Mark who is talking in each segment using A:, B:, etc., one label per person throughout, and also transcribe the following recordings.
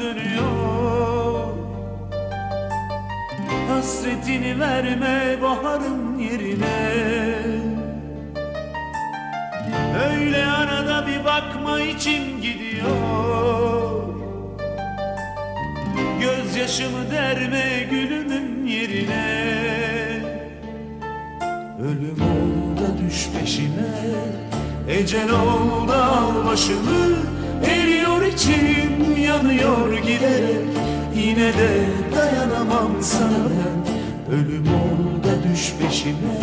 A: dönüyor. Hasretini verme baharın yerine. Öyle arada bir bakma içim gidiyor. Gözyaşımı derme gülümün yerine. Ölüm ol da düş peşime Ecel ol da al başımı. Eriyor içim yanıyor giderek. Yine de dayanamam sana. Ben Ölüm ol da düş peşime.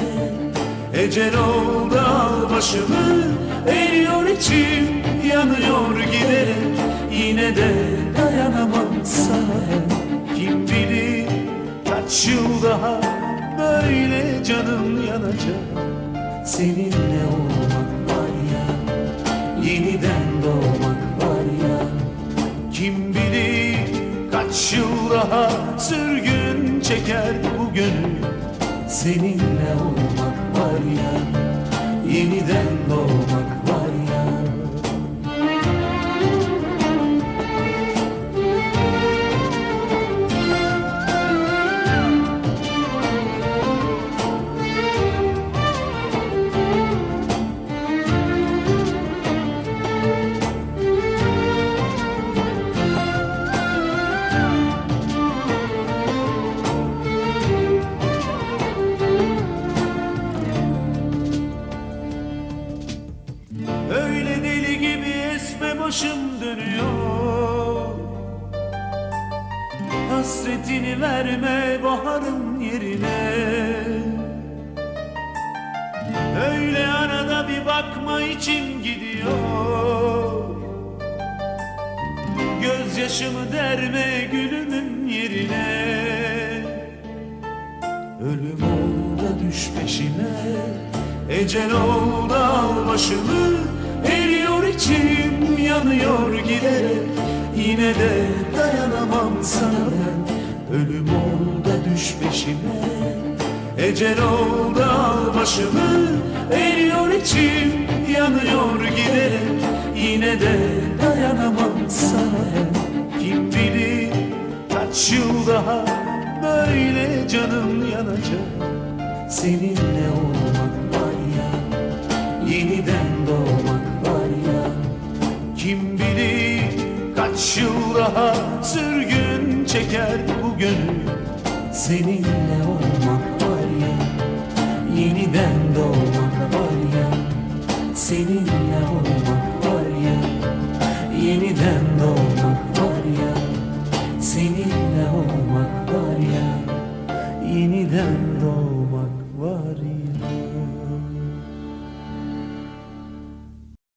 A: Ecel ol da al başımı. Eriyor içim yanıyor giderek. Yine de dayanamam sana. Kim bilir kaç yıl daha Böyle canım yanacak. Seninle olmak kaç yıl Sürgün çeker bu gönül. Seninle olmak var ya Yeniden doğmak başım dönüyor Hasretini verme baharın yerine. Öyle arada bir bakma içim gidiyor. Gözyaşımı derme gülümün yerine. Ölüm ol da düş peşime Ecel ol da al başımı Eriyor içim yanıyor giderek. Yine de dayanamam sana ben. Ölüm ol düş peşime. Ecel ol al başımı. Eriyor içim yanıyor giderek. Yine de dayanamam sana ben. Kim bilir kaç yıl daha Böyle canım yanacak. Seninle olmak Kim bilir kaç yıl daha sürgün çeker bu gönül? Seninle olmak var ya Yeniden doğmak var ya. Seninle olmak var ya Yeniden doğmak var ya. Seninle olmak var ya Yeniden doğmak var ya.